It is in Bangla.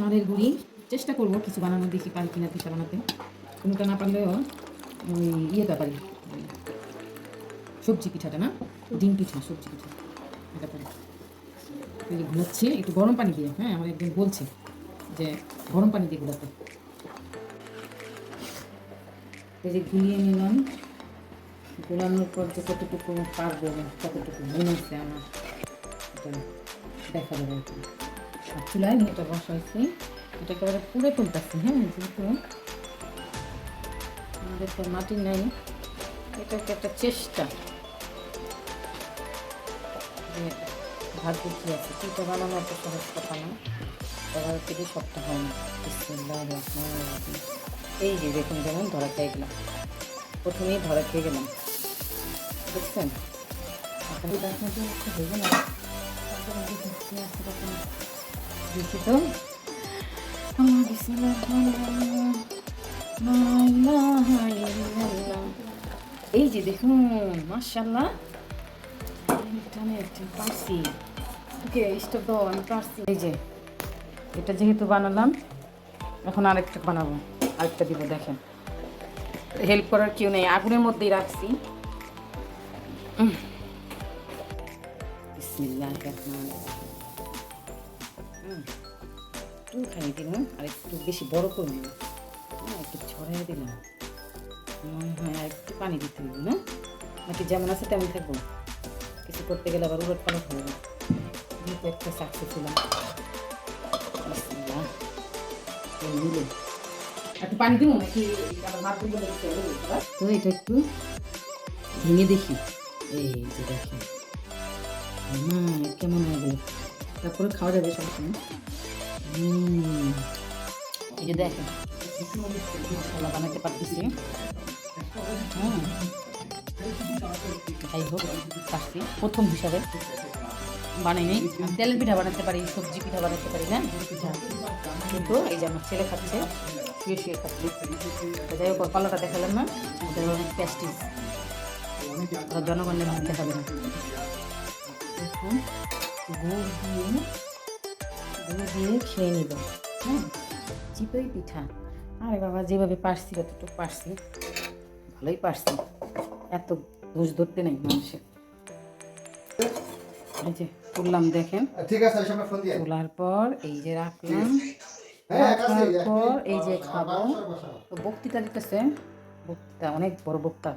চালের গুঁড়ি। চেষ্টা করব কিছু বানানো দেখি পারি কিনা পিঠা বানাতে। কোনোটা না পারলেও ওই ইয়েটা পারি সবজি পিঠাটা না? ডিম পিঠা, সবজি পিঠা। এটা পারি ঘুরাচ্ছি একটু গরম পানি দিয়ে। হ্যাঁ আমার একদিন বলছে যে গরম পানি দিয়ে ঘুরাতে এই যে গুলিয়ে নিলাম। গোলানোর পর যে কতটুকু পারব কতটুকু মনে হচ্ছে আমার। দেখা যাবে চুলায় নিয়ে এটা বসাইছি। এটা একেবারে পুড়ে তুলতেছি হ্যাঁ যেহেতু আমাদের তো মাটি নেই। এটা একটা চেষ্টা। যে ভাগ্য কী আছে। পিঠা বানানো এত সহজ কথা না। এবার থেকে সবটা হয় না। এই যে দেখুন, যেমন ধরা খেয়ে গেলাম। প্রথমেই ধরা খেয়ে গেলাম। বুঝছেন? এখন একটু হয়ে তারপরে দেখি তো। এই যে দেখুন ইন্টারনেট পারছি ওকে স্টপ দাও, আমি পারছি। এই যে, এটা যেহেতু বানালাম, এখন আরেকটা বানাবো, আরেকটা দিব, দেখেন। হেল্প করার কেউ নেই, আগুনের মধ্যেই রাখছি। উম। বিসমিল্লাহির রহমানির রহিম। হুম, একটু খাইয়ে দিলাম আর একটু বেশি বড় করে দিলাম হ্যাঁ একটু ছড়াই দিলাম। মনে হয় আর একটু পানি দিতে হবে না? নাকি যেমন আছে তেমন থাকব। কিছু করতে গেলে আবার উলট পালট না। যেহেতু একটা সাকসেস ছিলাম। একটু পানি যাবে? তো এটা একটু ভেঙে দেখি। এই যে দেখি কেমন হবে তারপরে খাওয়া যাবে সব সময় এই যে দেখেন, মশলা বানাতে পারতেছি। যাই হোক, পারছি। প্রথম হিসাবে বানাই নেই। আমি তেলের পিঠা বানাতে পারি, সবজি পিঠা বানাতে পারি না পিঠা কিন্তু এই যে আমার ছেলে খাচ্ছে শুয়ে শুয়ে খাচ্ছে। যাই হোক পালাটা দেখালাম না। ওদের অনেক প্যাস্টিস জনগণের মুখ দেখাবে না। গুড় দিয়ে গুড় দিয়ে খেয়ে নিব। হ্যাঁ চিপই পিঠা। আরে বাবা যেভাবে পারছি ততটুকু পারছি। ভালোই পারছি। এত ঘুষ ধরতে নেই মানুষের। এই যে তুললাম দেখেন। ঠিক আছে তোলার পর এই যে রাখলাম। হ্যাঁ রাখার পর এই যে খাব। তো বক্তৃতা দিতেছে। বক্তৃতা অনেক বড় বক্তা